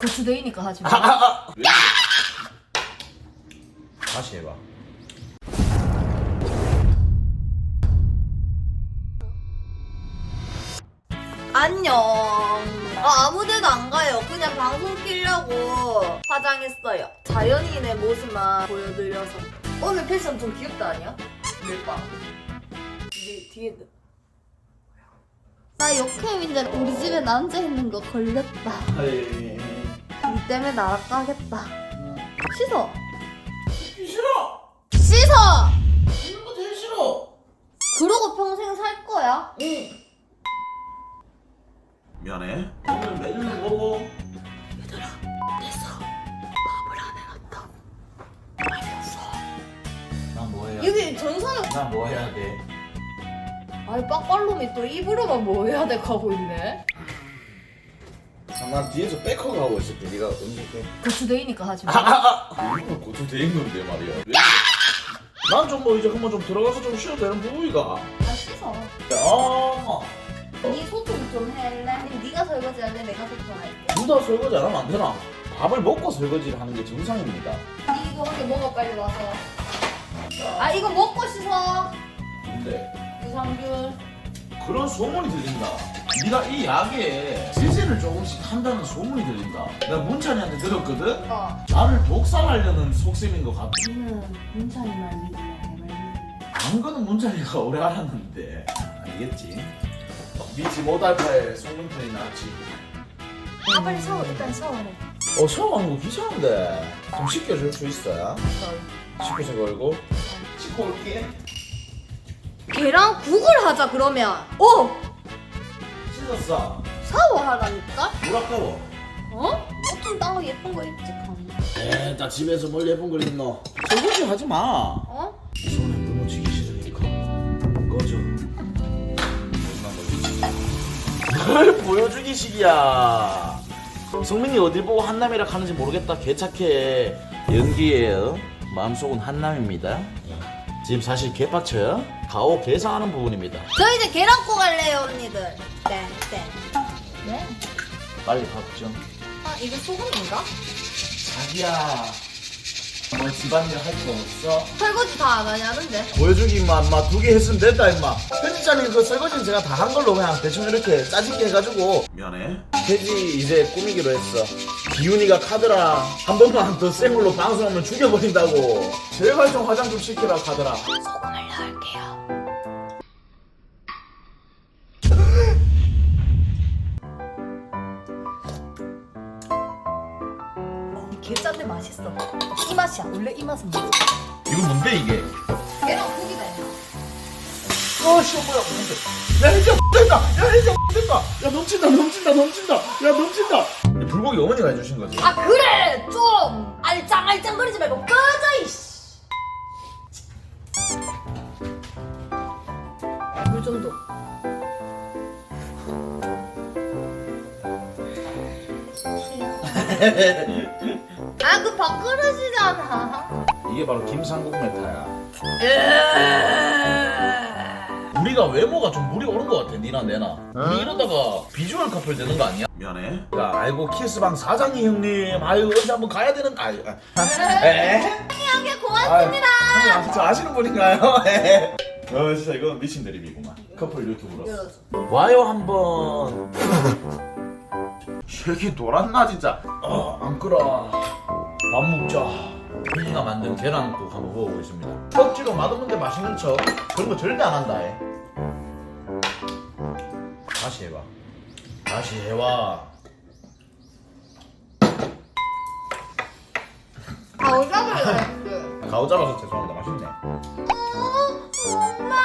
고추대이니까 하지 마. 왜? 다시 해봐. 안녕. 아, 아무 데도 안 가요. 그냥 방송 끼려고 화장했어요. 자연인의 모습만 보여드려서. 오늘 패션 좀 귀엽다 아니야? 밀빵. 이게 뒤에 나 역캠인데 우리 집에 나 혼자 있는 거 걸렸다. 니 때문에 날아가겠다. 씻어. 싫어. 씻어! 이런 거 제일 싫어. 그러고 평생 살 거야? 응. 미안해. 오늘 메뉴 뭐고? 난뭐 해야? 여기 전선을 난뭐 해야 돼? 아이 빡발놈이 또 입으로만 뭐 해야 돼 가고 있네. 아, 난 뒤에서 백허가 하고 있을게. 네가 음식 해. 고추대이니까 하지 마. 이거 고추 돼 있는데 말이야. 난 좀 뭐 이제 한번 좀 들어가서 좀 쉬어도 되는 부위가. 나 씻어. 아, 니 소통 좀 할래? 아니면 네가 설거지 할래? 내가 소통할게. 둘다 설거지 안 하면 안 되나? 밥을 먹고 설거지를 하는 게 정상입니다. 니 이거 한개 먹어 빨리 와서. 아 이거 먹고 씻어. 근데 유산균. 그런 소문이 들린다. 네가 이 약에 제재를 조금씩 한다는 소문이 들린다. 내가 문찬이한테 들었거든. 어. 나를 독살하려는 속셈인 것 같아. 니는 문찬이만 믿으면 믿을래. 안 거는 문찬이가 오래 알았는데 알겠지? 미치 못할 소문 편이 나왔지. 아 빨리 샤워 일단 샤워해. 어 샤워하는 거 귀찮은데 좀 씻겨줄 수 있어요? 씻고서 걸고 씻고 올게. 걔랑 국을 하자 그러면. 오 씻었어. 샤워하라니까. 물 아까워. 어? 옷좀 따로 예쁜 거 입지 감. 에나 집에서 뭘 예쁜 걸 입노. 설거지 하지 마. 어? 손에 물 묻히기 싫으니까 꺼져. 뭘 보여주기 식이야. 성민이 어딜 보고 한남이라 하는지 모르겠다. 개착해. 연기예요. 마음속은 한남입니다. 지금 사실 개빡쳐요. 가오 개상하는 부분입니다. 저 이제 계란국 갈래요 언니들. 네 네. 네. 빨리 걱정. 아 이거 소금인가? 자기야. 뭐 집안일 할 거 없어? 설거지 다 안 하냐는데. 보여주기 임마 임마 두 개 했으면 됐다 임마 편집자님 그 설거지는 제가 다 한 걸로 그냥 대충 이렇게 짜집게 해가지고 미안해 돼지 이제 꾸미기로 했어 기훈이가 카드라 한 번만 더 생물로 방송하면 죽여버린다고 제발 좀 화장 좀 시키라 카드라 소금을 넣을게요. 개 짠데 맛있어. 이 맛이야. 원래 이 맛은 뭐지? 이거 뭔데 이게 계란국이다. 아씨 뭐야 뭔데 야 이제 된다 야 이제 된다 야 넘친다 넘친다 넘친다 야 넘친다 불고기 어머니가 해주신 거지 아 그래 좀 알짱알짱거리지 말고 꺼져 이씨. 물 정도. 아그 밥그릇이잖아. 이게 바로 김상국 메타야 우리가 외모가 좀 물이 오른 것 같아 니나 내나. 우리 이러다가 비주얼 커플 되는 거 아니야? 미안해. 야 아이고 키스방 사장님 형님. 아유 언제 한번 가야 되는 아유 아, 에? 형님 고맙습니다. 아유, 형님 저 아시는 분인가요? 에? 어 진짜 이거 미친 드립이구만. 커플 유튜브로. 와요 한번. 새끼 돌았나 진짜? 어안 끓어. 밥 먹자 혜진이가 만든 계란국 한번 먹어보겠습니다. 억지로 맛없는데 맛있는 척. 그런 거 절대 안 한다 해. 다시 해봐. 다시 해와. 아 오자마자 그랬는데. 가오 잡아서 죄송합니다. 맛있네. 엄마나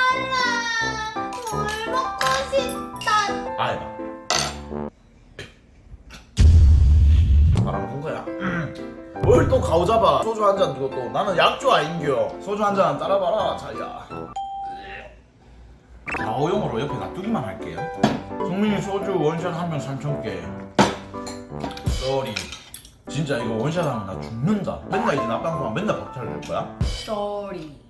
물 먹고 싶다. 아 해봐. 말하는 거야 뭘 또 가오 잡아? 소주 한잔 두고 또. 나는 약주 아인겨. 소주 한 잔 따라봐라 자기야. 가오용으로 옆에 놔두기만 할게요. 성민이 소주 원샷 하면 3,000개. 쏘리. 진짜 이거 원샷 하면 나 죽는다. 맨날 이제 낮방송하면 맨날 박차를 낼 거야? 쏘리.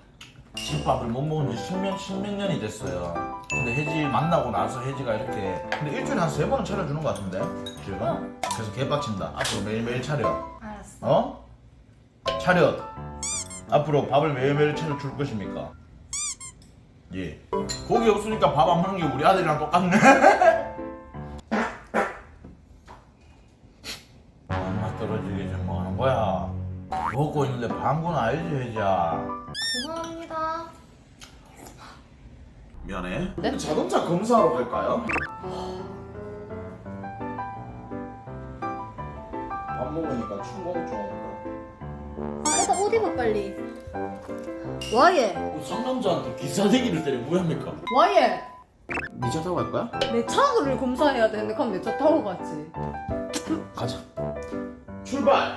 집밥을 못 먹은 지 십몇, 십몇 년이 됐어요 근데 혜지 만나고 나서 혜지가 이렇게 근데 일주일에 한 세 번은 차려주는 것 같은데 지금? 그래서 개빡친다 앞으로 매일매일 차려 알았어. 어? 차렷 앞으로 밥을 매일매일 차려 줄 것입니까? 예 고기 없으니까 밥 안 먹는 게 우리 아들이랑 똑같네 먹고 있는데 방구는 알지 해자 죄송합니다. 미안해 네? 자동차 검사하러 갈까요? 밥 먹으니까 충동 좀아 일단 옷 입어 빨리 와얘 상남자한테 기사대기를 때려 뭐합니까? 와얘 니차 타고 갈 거야? 내 차를 검사해야 되는데 그럼 내 차 타고 갔지 가자 출발